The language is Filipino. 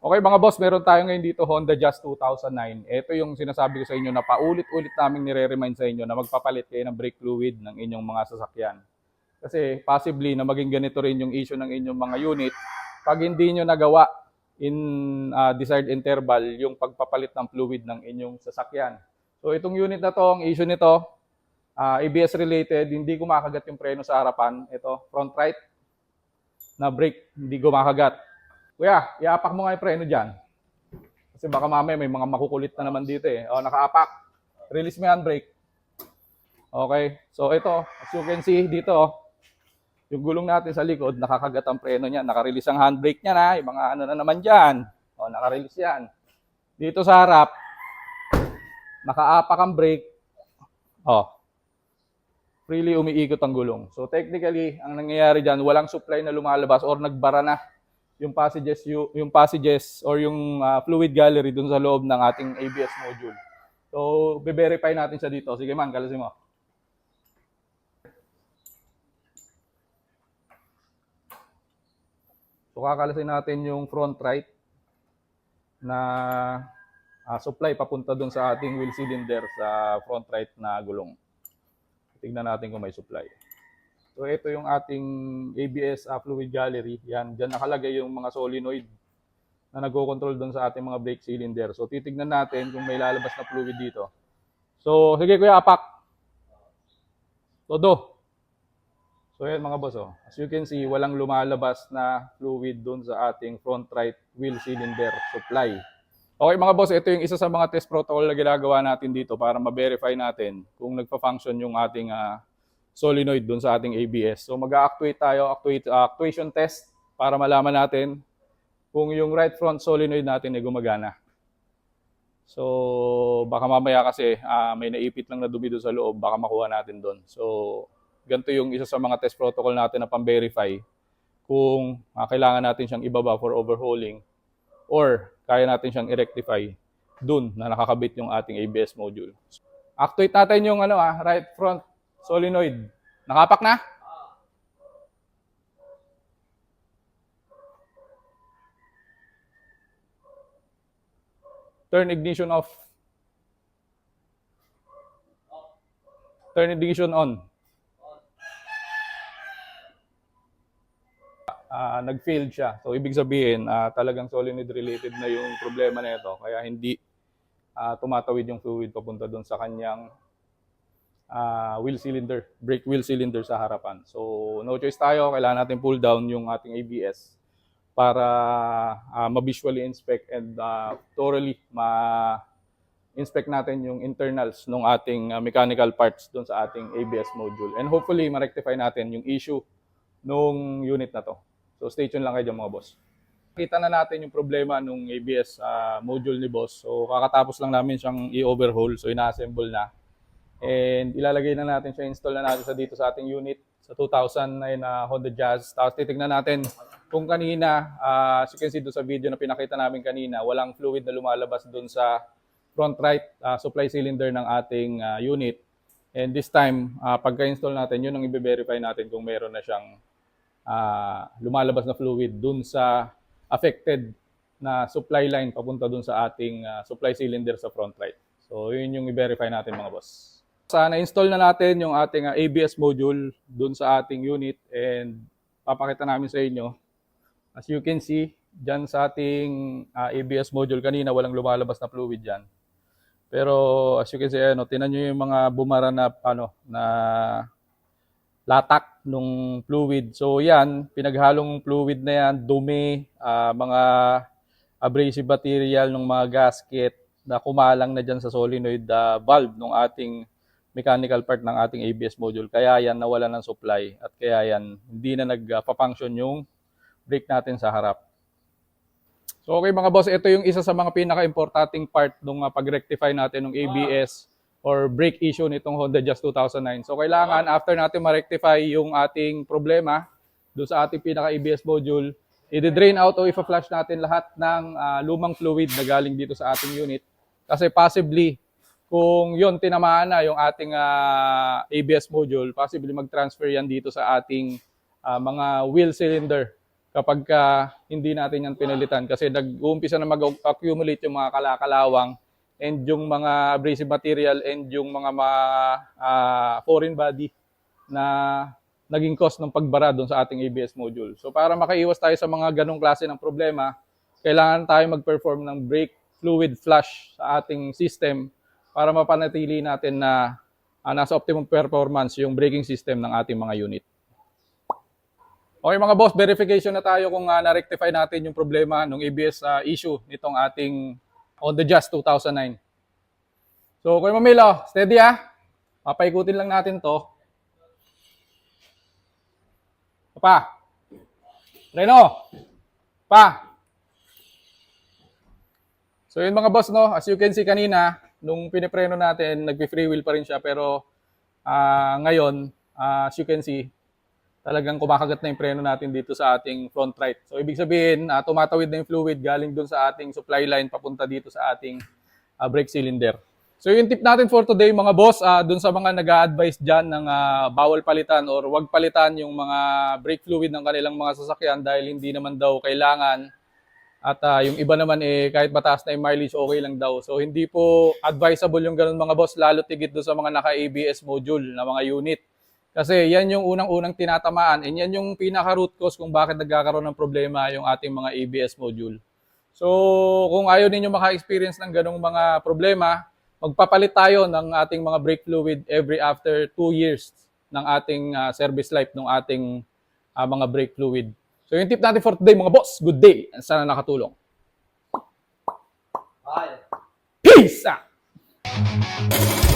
Okay mga boss, meron tayo ngayon dito Honda Jazz 2009. Ito yung sinasabi ko sa inyo na paulit-ulit naming nire-remind sa inyo na magpapalit kayo ng brake fluid ng inyong mga sasakyan. Kasi possibly na maging ganito rin yung issue ng inyong mga unit pag hindi nyo nagawa in uh, desired interval yung pagpapalit ng fluid ng inyong sasakyan. So itong unit na to, ang issue nito, uh, ABS related, hindi kumakagat yung preno sa harapan. Ito, front right na brake, hindi kumakagat. Kuya, iapak mo nga yung preno dyan. Kasi baka mamaya may mga makukulit na naman dito eh. O, nakaapak. Release mo yan, brake. Okay. So, ito, as you can see dito, oh, yung gulong natin sa likod, nakakagat ang preno niya. Nakarelease ang handbrake niya na. Yung mga ano na naman dyan. O, nakarelease yan. Dito sa harap, nakaapak ang brake. Oh, freely umiikot ang gulong. So technically, ang nangyayari dyan, walang supply na lumalabas or nagbara na yung passages yung, passages or yung ah, fluid gallery dun sa loob ng ating ABS module. So, be-verify natin siya dito. Sige man, kalasin mo. So, kakalasin natin yung front right na ah, supply papunta dun sa ating wheel cylinder sa front right na gulong. Tingnan natin kung may supply. So ito yung ating ABS uh, fluid gallery. Yan, diyan nakalagay yung mga solenoid na nagko-control doon sa ating mga brake cylinder. So titignan natin kung may lalabas na fluid dito. So sige kuya, apak. Todo. So yan mga boss, oh. as you can see, walang lumalabas na fluid doon sa ating front right wheel cylinder supply. Okay mga boss, ito yung isa sa mga test protocol na ginagawa natin dito para ma-verify natin kung nagpa-function yung ating ah, solenoid doon sa ating ABS. So mag-actuate tayo, actuate, ah, actuation test para malaman natin kung yung right front solenoid natin ay gumagana. So baka mamaya kasi ah, may naipit lang na dumi doon sa loob, baka makuha natin doon. So ganito yung isa sa mga test protocol natin na pang-verify kung ah, kailangan natin siyang ibaba for overhauling or kaya natin siyang i-rectify dun na nakakabit yung ating ABS module. Actuate natin yung ano ah, right front solenoid. Nakapak na? Turn ignition off. Turn ignition on. Ah, nag-failed siya. So, ibig sabihin, ah, talagang solenoid related na yung problema nito. Kaya hindi ah, tumatawid yung fluid papunta doon sa kanyang ah, wheel cylinder, brake wheel cylinder sa harapan. So, no choice tayo. Kailangan natin pull down yung ating ABS para ah, ma-visually inspect and ah, thoroughly ma-inspect natin yung internals ng ating ah, mechanical parts doon sa ating ABS module. And hopefully, ma-rectify natin yung issue nung unit na to. So stay tuned lang kayo dyan mga boss. Kita na natin yung problema nung ABS ah, module ni boss. So kakatapos lang namin siyang i-overhaul. So ina-assemble na. And ilalagay na natin siya, install na natin sa dito sa ating unit sa 2009 na Honda Jazz. Tapos titignan natin kung kanina, ah, as you can see doon sa video na pinakita namin kanina, walang fluid na lumalabas doon sa front right ah, supply cylinder ng ating ah, unit. And this time, ah, pagka-install natin, yun ang i-verify natin kung meron na siyang ah, lumalabas na fluid dun sa affected na supply line papunta dun sa ating ah, supply cylinder sa front right. So, yun yung i-verify natin mga boss. Sa na-install na natin yung ating ah, ABS module dun sa ating unit and papakita namin sa inyo. As you can see, dyan sa ating ah, ABS module kanina walang lumalabas na fluid dyan. Pero as you can see, ano, tinan nyo yung mga bumara na, ano, na latak nung fluid. So yan, pinaghalong fluid na yan, dumi, ah, mga abrasive material ng mga gasket na kumalang na dyan sa solenoid ah, valve ng ating mechanical part ng ating ABS module. Kaya yan nawala ng supply at kaya yan hindi na nagpa-function yung brake natin sa harap. So okay mga boss, ito yung isa sa mga pinaka-importanting part nung uh, pag-rectify natin ng ABS or brake issue nitong Honda Jazz 2009. So kailangan after natin ma-rectify yung ating problema doon sa ating pinaka-ABS module, i-drain out o i-flush natin lahat ng ah, lumang fluid na galing dito sa ating unit. Kasi possibly, kung yon tinamaan na yung ating ah, ABS module, possibly mag-transfer yan dito sa ating ah, mga wheel cylinder kapag ka hindi natin yan pinalitan kasi nag-uumpisa na mag-accumulate yung mga kalakalawang and yung mga abrasive material and yung mga, mga ah, foreign body na naging cause ng pagbara doon sa ating ABS module. So para makaiwas tayo sa mga ganong klase ng problema, kailangan tayo mag-perform ng brake fluid flush sa ating system para mapanatili natin na ah, nasa optimum performance yung braking system ng ating mga unit. Okay mga boss, verification na tayo kung uh, na-rectify natin yung problema ng ABS ah, issue nitong ating on the Just 2009. So, Kuya Mamilo, steady ah. Papaikutin lang natin to. Pa. Reno. Pa. So yun mga boss, no, as you can see kanina, nung pinipreno natin, nagpi-free wheel pa rin siya, pero ah, ngayon, ah, as you can see, talagang kumakagat na yung preno natin dito sa ating front right. So ibig sabihin, ah, tumatawid na yung fluid galing dun sa ating supply line papunta dito sa ating ah, brake cylinder. So yung tip natin for today mga boss, ah, dun sa mga nag-a-advise dyan ng ah, bawal palitan or wag palitan yung mga brake fluid ng kanilang mga sasakyan dahil hindi naman daw kailangan at ah, yung iba naman eh kahit mataas na yung mileage okay lang daw. So hindi po advisable yung ganun mga boss lalo tigit doon sa mga naka-ABS module na mga unit. Kasi yan yung unang-unang tinatamaan and yan yung pinaka root cause kung bakit nagkakaroon ng problema yung ating mga ABS module. So kung ayaw ninyo maka-experience ng ganung mga problema, magpapalit tayo ng ating mga brake fluid every after 2 years ng ating ah, service life ng ating ah, mga brake fluid. So yung tip natin for today mga boss, good day. Sana nakatulong. Bye. Peace! out!